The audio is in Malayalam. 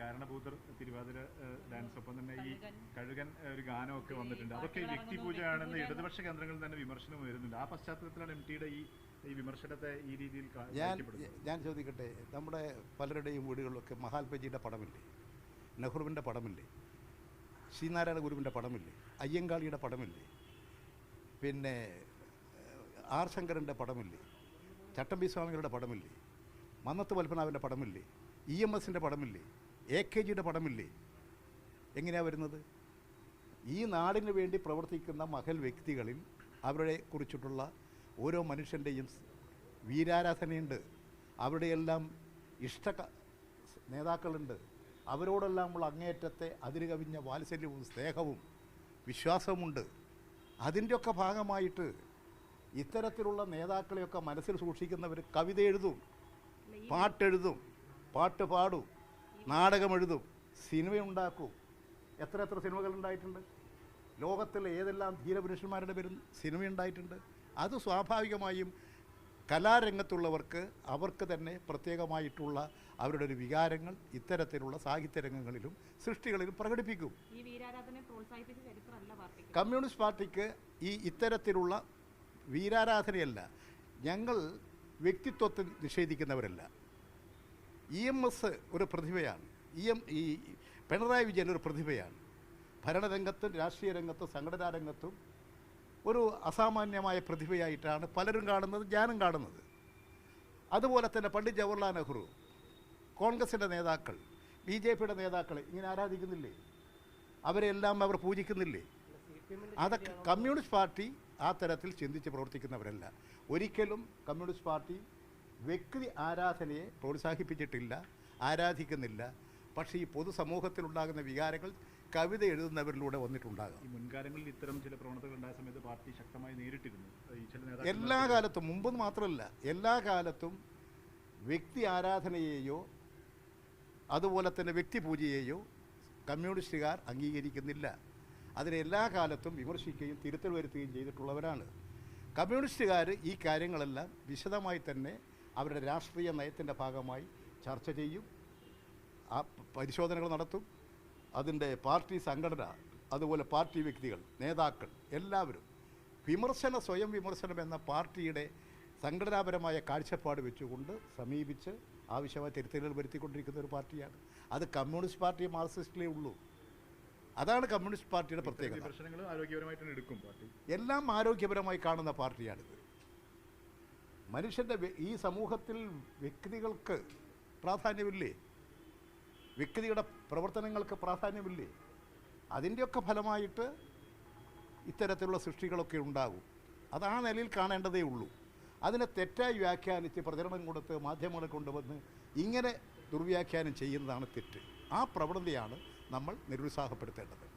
കാരണഭൂതർ തിരുവാതിര ഡാൻസ് ഒപ്പം തന്നെ ഈ കഴുകൻ. ഒരു ഗാനമൊക്കെ വന്നിട്ടുണ്ട്. അതൊക്കെ വ്യക്തിപൂജയാണെന്ന് ഇടതുപക്ഷ കേന്ദ്രങ്ങളിൽ തന്നെ വിമർശനം വരുന്നുണ്ട് ആ പശ്ചാത്തലത്തിലാണ് എം ടിയുടെ ഈ ഈ വിമർശനത്തെ ഈ രീതിയിൽ ഞാൻ ഞാൻ ചോദിക്കട്ടെ നമ്മുടെ പലരുടെയും വീടുകളിലൊക്കെ മഹാത്മജിയുടെ പടമില്ലേ? നെഹ്റുവിന്റെ പടമില്ലേ? ശ്രീനാരായണ ഗുരുവിന്റെ പടമില്ലേ? അയ്യങ്കാളിയുടെ പടമില്ലേ? പിന്നെ ആർ ശങ്കരന്റെ പടമില്ലേ? ചട്ടമ്പി സ്വാമികളുടെ പടമില്ലേ? മന്നത്ത് പത്മനാഭന്റെ പടമില്ലേ? ഇ എം എസിന്റെ പടമില്ലേ? എ കെ ജിയുടെ പടമില്ലേ? എങ്ങനെയാണ് വരുന്നത്? ഈ നാടിന് വേണ്ടി പ്രവർത്തിക്കുന്ന മഹൽ വ്യക്തികളിൽ അവരെ കുറിച്ചിട്ടുള്ള ഓരോ മനുഷ്യന്റെയും വീരാരാധനയുണ്ട്. അവരുടെയെല്ലാം ഇഷ്ട നേതാക്കളുണ്ട്. അവരോടെല്ലാമുള്ള അങ്ങേയറ്റത്തെ അതിര് കവിഞ്ഞ വാത്സല്യവും സ്നേഹവും വിശ്വാസവുമുണ്ട്. അതിന്റെയൊക്കെ ഭാഗമായിട്ട് ഇത്തരത്തിലുള്ള നേതാക്കളെയൊക്കെ മനസ്സിൽ സൂക്ഷിക്കുന്നവർ കവിത എഴുതും പാട്ടെഴുതും പാട്ട് പാടും. നാടകം എഴുതും സിനിമയുണ്ടാക്കും. എത്ര എത്ര സിനിമകൾ ഉണ്ടായിട്ടുണ്ട്? ലോകത്തിലെ ഏതെല്ലാം ധീരപുരുഷന്മാരുടെ പേരും സിനിമയുണ്ടായിട്ടുണ്ട് അത് സ്വാഭാവികമായും കലാരംഗത്തുള്ളവർക്ക് അവർക്ക് തന്നെ പ്രത്യേകമായിട്ടുള്ള അവരുടെ ഒരു വികാരങ്ങൾ ഇത്തരത്തിലുള്ള സാഹിത്യരംഗങ്ങളിലും സൃഷ്ടികളിലും പ്രകടിപ്പിക്കും. കമ്മ്യൂണിസ്റ്റ് പാർട്ടിക്ക് ഈ ഇത്തരത്തിലുള്ള വീരാരാധനയല്ല ഞങ്ങൾ വ്യക്തിത്വത്തെ നിഷേധിക്കുന്നവരല്ല. ഇ എം എസ് ഒരു പ്രതിഭയാണ്. ഇ എം ഈ പിണറായി വിജയൻ ഒരു പ്രതിഭയാണ്. ഭരണരംഗത്തും രാഷ്ട്രീയ രംഗത്തും സംഘടനാ രംഗത്തും ഒരു അസാമാന്യമായ പ്രതിഭയായിട്ടാണ് പലരും കാണുന്നത് ഞാനും കാണുന്നത്. അതുപോലെ തന്നെ പണ്ഡിറ്റ് ജവഹർലാൽ നെഹ്റു കോൺഗ്രസിന്റെ നേതാക്കൾ ബി ജെ പിയുടെ നേതാക്കളെ ഇങ്ങനെ ആരാധിക്കുന്നില്ലേ? അവരെല്ലാം അവർ പൂജിക്കുന്നില്ലേ? അതൊക്കെ കമ്മ്യൂണിസ്റ്റ് പാർട്ടി ആ തരത്തിൽ ചിന്തിച്ച് പ്രവർത്തിക്കുന്നവരല്ല. ഒരിക്കലും കമ്മ്യൂണിസ്റ്റ് പാർട്ടി വ്യക്തി ആരാധനയെ പ്രോത്സാഹിപ്പിച്ചിട്ടില്ല ആരാധിക്കുന്നില്ല. പക്ഷേ ഈ പൊതുസമൂഹത്തിലുണ്ടാകുന്ന വികാരങ്ങൾ കവിത എഴുതുന്നവരിലൂടെ വന്നിട്ടുണ്ടാകാം. ഈ മുൻകാലങ്ങളിൽ ഇത്തരം ചില പ്രവണതകൾ ഉണ്ടായ സമയത്ത് പാർട്ടി ശക്തമായി നേരിട്ടിരുന്നു. എല്ലാ കാലത്തും മുമ്പെന്ന് മാത്രമല്ല എല്ലാ കാലത്തും വ്യക്തി ആരാധനയെയോ അതുപോലെ തന്നെ വ്യക്തി പൂജയെയോ കമ്മ്യൂണിസ്റ്റുകാർ അംഗീകരിക്കുന്നില്ല. അതിനെ എല്ലാ കാലത്തും വിമർശിക്കുകയും തിരുത്തൽ വരുത്തുകയും ചെയ്തിട്ടുള്ളവരാണ്. കമ്മ്യൂണിസ്റ്റുകാർ ഈ കാര്യങ്ങളെല്ലാം വിശദമായി തന്നെ അവരുടെ രാഷ്ട്രീയ നയത്തിന്റെ ഭാഗമായി ചർച്ച ചെയ്യും. ആ പരിശോധനകൾ നടത്തും. അതിന്റെ പാർട്ടി സംഘടന അതുപോലെ പാർട്ടി വ്യക്തികൾ നേതാക്കൾ എല്ലാവരും വിമർശന സ്വയം വിമർശനം എന്ന പാർട്ടിയുടെ സംഘടനാപരമായ കാഴ്ചപ്പാട് വെച്ചുകൊണ്ട് സമീപിച്ച് ആവശ്യമായ തിരുത്തലുകൾ വരുത്തിക്കൊണ്ടിരിക്കുന്ന ഒരു പാർട്ടിയാണ്. അത് കമ്മ്യൂണിസ്റ്റ് പാർട്ടി മാർക്സിസ്റ്റിലേ ഉള്ളൂ. അതാണ് കമ്മ്യൂണിസ്റ്റ് പാർട്ടിയുടെ പ്രത്യേകത. എല്ലാം ആരോഗ്യപരമായി കാണുന്ന പാർട്ടിയാണിത്. മനുഷ്യന്റെ ഈ സമൂഹത്തിൽ വ്യക്തികൾക്ക് പ്രാധാന്യമില്ലേ? വ്യക്തിയുടെ പ്രവർത്തനങ്ങൾക്ക് പ്രാധാന്യമില്ലേ? അതിന്റെയൊക്കെ ഫലമായിട്ട് ഇത്തരത്തിലുള്ള സൃഷ്ടികളൊക്കെ ഉണ്ടാകും. അത് ആ നിലയിൽ കാണേണ്ടതേ ഉള്ളൂ. അതിനെ തെറ്റായി വ്യാഖ്യാനിച്ച് പ്രചരണം കൊടുത്ത് മാധ്യമങ്ങളെ കൊണ്ടുവന്ന് ഇങ്ങനെ ദുർവ്യാഖ്യാനം ചെയ്യുന്നതാണ് തെറ്റ്. ആ പ്രവണതയാണ് നമ്മൾ നിരുത്സാഹപ്പെടുത്തേണ്ടത്.